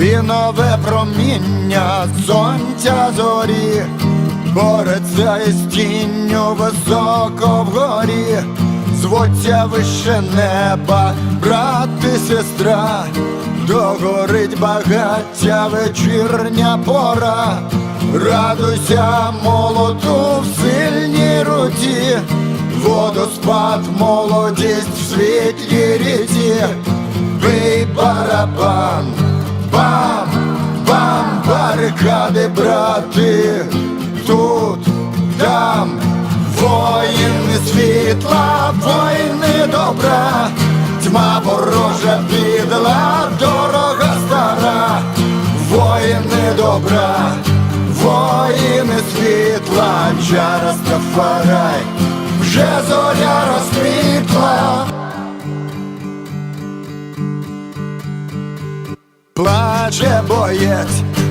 і проміння сонця зорі, бореться із тінню високо вгорі, звуться вище неба, брат і сестра, догорить багаття вечірня пора, радуйся молоту в сильній руці, водоспад, молодість в світлій ріці, бий барабан, барикади, брати, тут, там, воїни світла, воїни добра, тьма ворожа підла, дорога стара, воїни добра, воїни світла, чара Стафарай, вже зоря розквітла. Плаче боєць,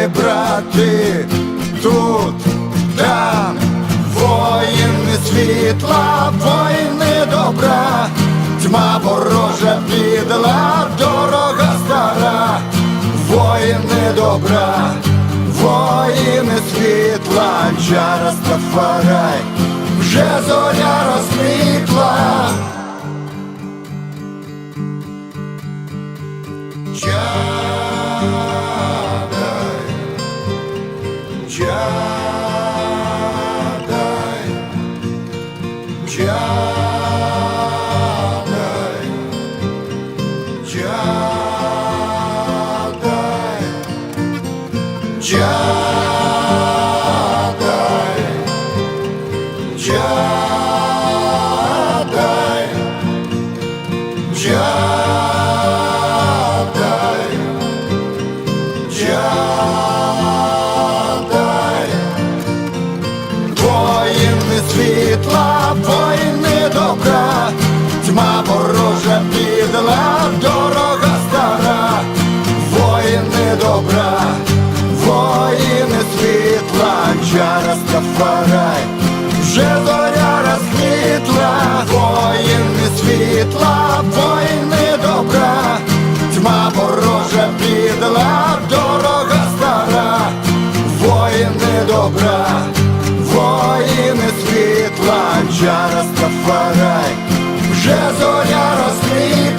барикади, брати, тут, там, воїни світла, воїни добра, тьма ворожа підла, дорога стара, воїни добра, воїни світла, чара Стафарай, вже зоря розквітла. Воїни світла, світла, чара Стафарай, вже зоря розквітла, воїни світла, воїни добра, тьма ворожа підла, дорога стара, воїни добра, воїни світла, чара Стафарай, вже зоря розквітла.